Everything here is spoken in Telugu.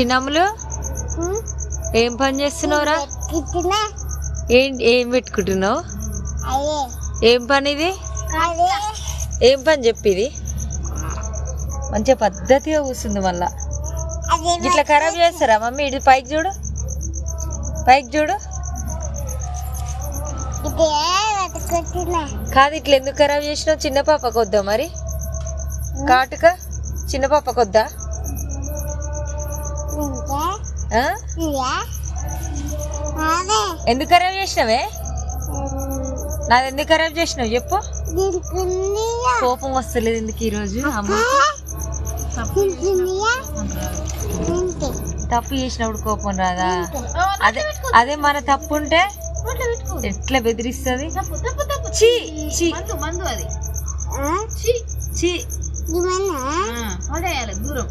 చిన్నమ్ములు? ఏం పని చేస్తున్నావురా? ఏం ఏం పెట్టుకుంటున్నావు? ఏం పని ఇది ఏం పని చెప్పిది? మంచిగా పద్ధతిగా కూర్చుంది మళ్ళా. ఇట్లా ఖరాబ్ చేస్తారా మమ్మీ? ఇటు పైకి చూడు. పైకి చూడు. ఇదే కాదు ఇట్లా ఎందుకు ఖరాబ్ చేసినావు? చిన్న పాపకు వద్దా మరి కాటుక? చిన్న పాపకు వద్దా? ఇదా ఎందుకు ఖరాబ్ చేసినావే? నాది ఎందుకు ఖరాబ్ చేసినావు చెప్పు. కోపం వస్తలేదు ఎందుకు ఈరోజు? తప్పు చేసినప్పుడు కోపం రాదా? అదే అదే మన తప్పు ఉంటే ఎట్లా బెదిరిస్తుంది? చీ చీ. చీ. దూరం.